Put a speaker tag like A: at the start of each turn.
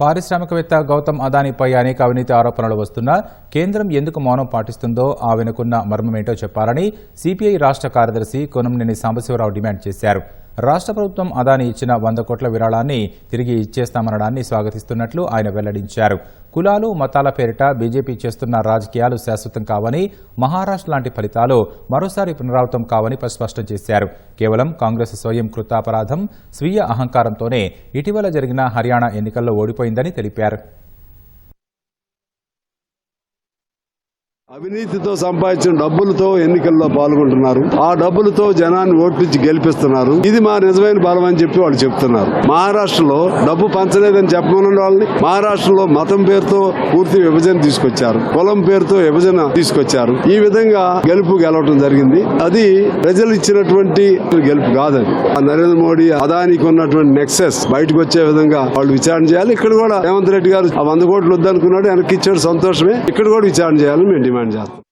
A: పారిశ్రామికవేత్త గౌతమ్ అదానీపై అనేక అవినీతి ఆరోపణలు వస్తున్నా కేంద్రం ఎందుకు మౌనం పాటిస్తుందో ఆ వెనుకున్న మర్మమేంటో చెప్పాలని సిపిఐ రాష్ట్ర కార్యదర్శి కొనంనేని సాంబశివరావు డిమాండ్ చేశారు. రాష్ట్ర ప్రభుత్వం అదాని ఇచ్చిన వంద కోట్ల విరాళాన్ని తిరిగి ఇచ్చేస్తామనడాన్ని స్వాగతిస్తున్నట్లు ఆయన వెల్లడించారు. కులాలు మతాల పేరిట బీజేపీ చేస్తున్న రాజకీయాలు శాశ్వతం కావని మహారాష్ట్ర లాంటి ఫలితాలు మరోసారి పునరావృతం కావని స్పష్టం చేశారు. కేవలం కాంగ్రెస్ స్వయం కృతాపరాధం స్వీయ అహంకారంతోనే ఇటీవల జరిగిన హర్యానా ఎన్నికల్లో ఓడిపోయిందని తెలిపారు.
B: అవినీతితో సంపాదించిన డబ్బులతో ఎన్నికల్లో పాల్గొంటున్నారు. ఆ డబ్బులతో జనాన్ని ఓట్లించి గెలిపిస్తున్నారు. ఇది మా నిజమైన బలం అని చెప్పి వాళ్ళు చెప్తున్నారు. మహారాష్ట్రలో డబ్బు పంచలేదని చెప్పమని వాళ్ళని మహారాష్ట్రలో మతం పేరుతో పూర్తి విభజన తీసుకొచ్చారు. కులం పేరుతో విభజన తీసుకొచ్చారు. ఈ విధంగా గెలుపు గెలవటం జరిగింది. అది ప్రజలు ఇచ్చినటువంటి గెలుపు కాదని. నరేంద్ర మోడీ అదానికి ఉన్నటువంటి నెక్సెస్ బయటకు వచ్చే విధంగా వాళ్ళు విచారణ చేయాలి. ఇక్కడ కూడా రేవంత్ రెడ్డి గారు వంద కోట్లు వద్దనుకున్నాడు. వెనక్కి ఇచ్చాడు. సంతోషమే. ఇక్కడ కూడా విచారణ చేయాలని మేము డిమాండ్ చేస్తాం